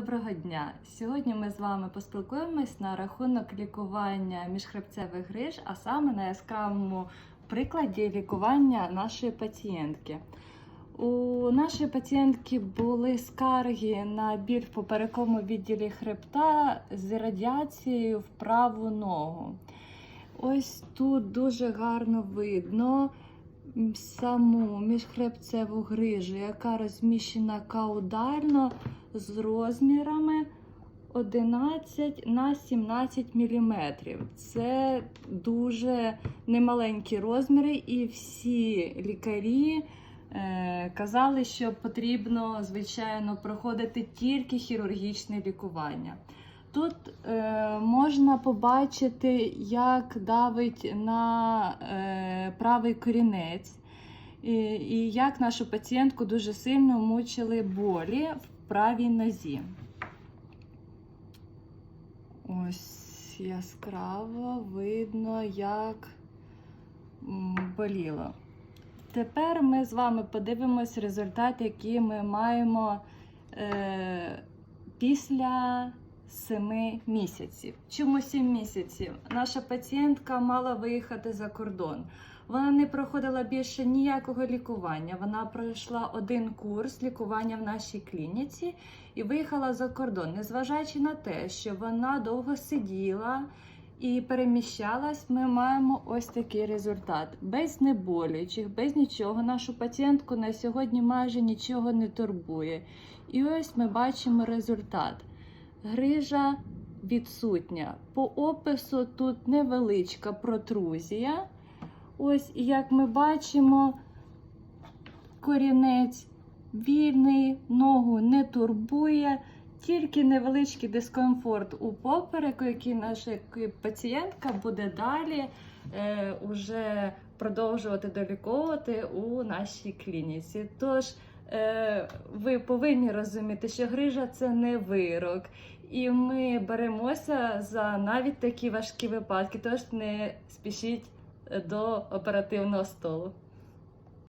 доброго дня! Сьогодні ми з вами поспілкуємось на рахунок лікування міжхребцевих гриж, а саме на яскравому прикладі лікування нашої пацієнтки. У нашої пацієнтки були скарги на біль в поперековому відділі хребта з радіацією в праву ногу. Ось тут дуже гарно видно саму міжхребцеву грижу, яка розміщена каудально з розмірами 11 на 17 мм. Це дуже немаленькі розміри, і всі лікарі е, казали, що потрібно, звичайно, проходити тільки хірургічне лікування. Тут е, можна побачити, як давить на е, правий корінець, і, і як нашу пацієнтку дуже сильно мучили болі в правій нозі. Ось яскраво видно, як боліло. Тепер ми з вами подивимось результат, який ми маємо е, після 7 місяців. Чому 7 місяців? Наша пацієнтка мала виїхати за кордон. Вона не проходила більше ніякого лікування. Вона пройшла один курс лікування в нашій клініці і виїхала за кордон, незважаючи на те, що вона довго сиділа і переміщалась, ми маємо ось такий результат. Без знеболюючих, без нічого. Нашу пацієнтку на сьогодні майже нічого не турбує. І ось ми бачимо результат. Грижа відсутня. По опису тут невеличка протрузія. Ось, як ми бачимо, корінець вільний, ногу не турбує, тільки невеличкий дискомфорт у попереку, який наша пацієнтка буде далі е, уже продовжувати доліковувати у нашій клініці. Тож ви повинні розуміти, що грижа це не вирок. І ми беремося за навіть такі важкі випадки, тож не спішіть до оперативного столу.